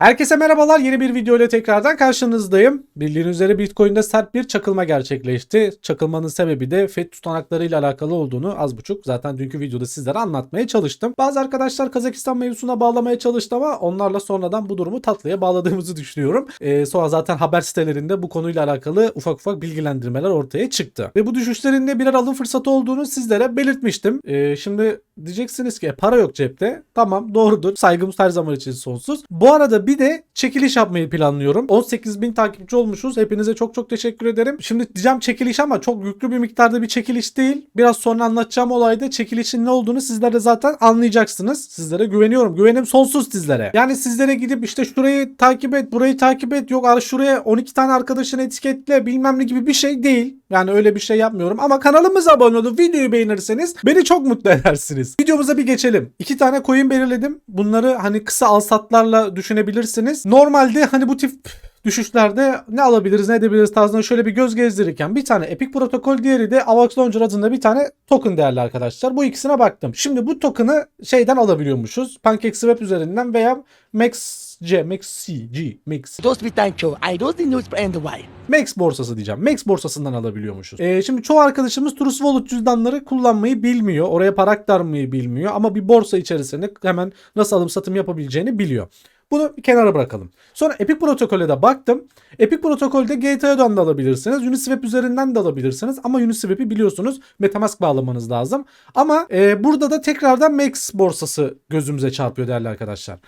Herkese merhabalar. Yeni bir video ile tekrardan karşınızdayım. Bildiğiniz üzere Bitcoin'de sert bir çakılma gerçekleşti. Çakılmanın sebebi de FED tutanaklarıyla alakalı olduğunu az buçuk zaten dünkü videoda sizlere anlatmaya çalıştım. Bazı arkadaşlar Kazakistan mevzusuna bağlamaya çalıştı ama onlarla sonradan bu durumu tatlıya bağladığımızı düşünüyorum. Ee, sonra zaten haber sitelerinde bu konuyla alakalı ufak ufak bilgilendirmeler ortaya çıktı. Ve bu düşüşlerin de birer alım fırsatı olduğunu sizlere belirtmiştim. Ee, şimdi diyeceksiniz ki "E, para yok cepte. Tamam doğrudur. Saygımız her zaman için sonsuz. Bu arada bir de çekiliş yapmayı planlıyorum. 18 bin takipçi olmuşuz. Hepinize çok çok teşekkür ederim. Şimdi diyeceğim çekiliş ama çok yüklü bir miktarda bir çekiliş değil. Biraz sonra anlatacağım olayda çekilişin ne olduğunu sizler de zaten anlayacaksınız. Sizlere güveniyorum. Güvenim sonsuz sizlere. Yani sizlere gidip işte şurayı takip et, burayı takip et. Yok şuraya 12 tane arkadaşını etiketle bilmem ne gibi bir şey değil. Yani öyle bir şey yapmıyorum. Ama kanalımıza abone olup videoyu beğenirseniz beni çok mutlu edersiniz. Videomuza bir geçelim. İki tane coin belirledim. Bunları hani kısa alsatlarla düşünebilirsiniz. Normalde hani bu tip düşüşlerde ne alabiliriz ne edebiliriz tarzında şöyle bir göz gezdirirken bir tane Epic Protocol diğeri de Avax Launcher adında bir tane token değerli arkadaşlar. Bu ikisine baktım. Şimdi bu token'ı şeyden alabiliyormuşuz. PancakeSwap üzerinden veya MaxC, MaxCG, Max. Those be thank you. I don't news and why. Max borsası diyeceğim. Max borsasından alabiliyormuşuz. Ee, şimdi çoğu arkadaşımız True Wallet cüzdanları kullanmayı bilmiyor. Oraya para aktarmayı bilmiyor. Ama bir borsa içerisinde hemen nasıl alım satım yapabileceğini biliyor. Bunu bir kenara bırakalım. Sonra Epic Protokol'e de baktım. Epic Protokol'de GTA'dan da alabilirsiniz. Uniswap üzerinden de alabilirsiniz. Ama Uniswap'i biliyorsunuz Metamask bağlamanız lazım. Ama e, burada da tekrardan Max borsası gözümüze çarpıyor değerli arkadaşlar.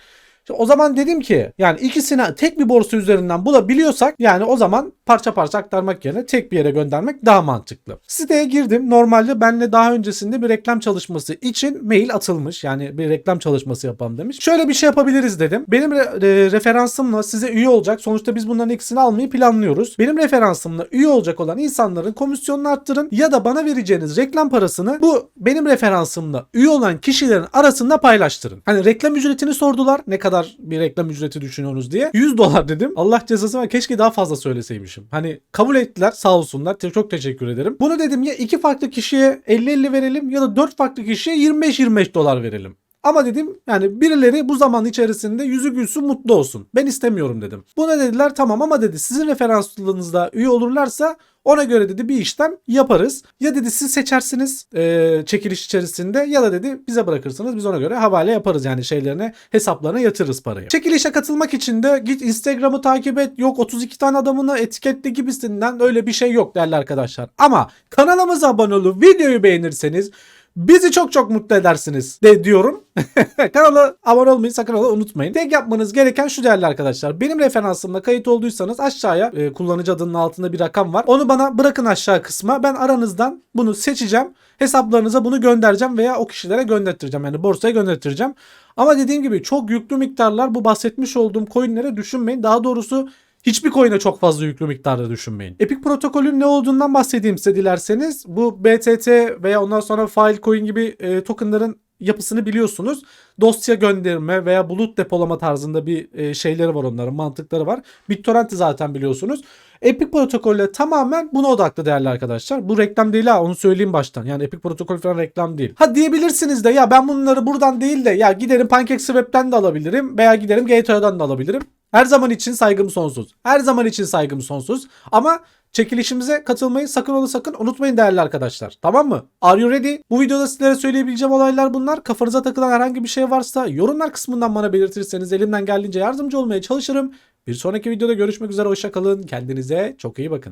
Şimdi o zaman dedim ki yani ikisini tek bir borsa üzerinden bulabiliyorsak yani o zaman parça parça aktarmak yerine tek bir yere göndermek daha mantıklı. Siteye girdim. Normalde benle daha öncesinde bir reklam çalışması için mail atılmış. Yani bir reklam çalışması yapalım demiş. Şöyle bir şey yapabiliriz dedim. Benim re- re- referansımla size üye olacak. Sonuçta biz bunların ikisini almayı planlıyoruz. Benim referansımla üye olacak olan insanların komisyonunu arttırın ya da bana vereceğiniz reklam parasını bu benim referansımla üye olan kişilerin arasında paylaştırın. Hani reklam ücretini sordular. Ne kadar bir reklam ücreti düşünüyorsunuz diye. 100 dolar dedim. Allah cezası var. Keşke daha fazla söyleseymişim. Hani kabul ettiler sağ olsunlar. Çok teşekkür ederim. Bunu dedim ya iki farklı kişiye 50-50 verelim ya da 4 farklı kişiye 25-25 dolar verelim. Ama dedim yani birileri bu zaman içerisinde yüzü gülsün mutlu olsun. Ben istemiyorum dedim. Buna dediler tamam ama dedi sizin referanslığınızda üye olurlarsa ona göre dedi bir işlem yaparız. Ya dedi siz seçersiniz eee, çekiliş içerisinde ya da dedi bize bırakırsınız biz ona göre havale yaparız yani şeylerine hesaplarına yatırırız parayı. Çekilişe katılmak için de git Instagram'ı takip et yok 32 tane adamını etiketle gibisinden öyle bir şey yok değerli arkadaşlar. Ama kanalımıza abone olup videoyu beğenirseniz Bizi çok çok mutlu edersiniz de diyorum. Kanala abone olmayı sakın ola unutmayın. Tek yapmanız gereken şu değerli arkadaşlar. Benim referansımla kayıt olduysanız aşağıya e, kullanıcı adının altında bir rakam var. Onu bana bırakın aşağı kısma. Ben aranızdan bunu seçeceğim. Hesaplarınıza bunu göndereceğim veya o kişilere göndertireceğim. Yani borsaya göndertireceğim. Ama dediğim gibi çok yüklü miktarlar bu bahsetmiş olduğum coinlere düşünmeyin. Daha doğrusu Hiçbir coin'e çok fazla yüklü miktarda düşünmeyin. Epic protokolün ne olduğundan bahsedeyim size dilerseniz. Bu BTT veya ondan sonra Filecoin gibi e, tokenların yapısını biliyorsunuz. Dosya gönderme veya bulut depolama tarzında bir e, şeyleri var onların, mantıkları var. BitTorrent'i zaten biliyorsunuz. Epic protokolle tamamen buna odaklı değerli arkadaşlar. Bu reklam değil ha onu söyleyeyim baştan. Yani Epic protokol falan reklam değil. Ha diyebilirsiniz de ya ben bunları buradan değil de ya giderim PancakeSwap'ten de alabilirim veya giderim Gateway'dan da alabilirim. Her zaman için saygım sonsuz. Her zaman için saygım sonsuz. Ama çekilişimize katılmayı sakın ola sakın unutmayın değerli arkadaşlar. Tamam mı? Are you ready? Bu videoda sizlere söyleyebileceğim olaylar bunlar. Kafanıza takılan herhangi bir şey varsa yorumlar kısmından bana belirtirseniz elimden geldiğince yardımcı olmaya çalışırım. Bir sonraki videoda görüşmek üzere. Hoşça kalın. Kendinize çok iyi bakın.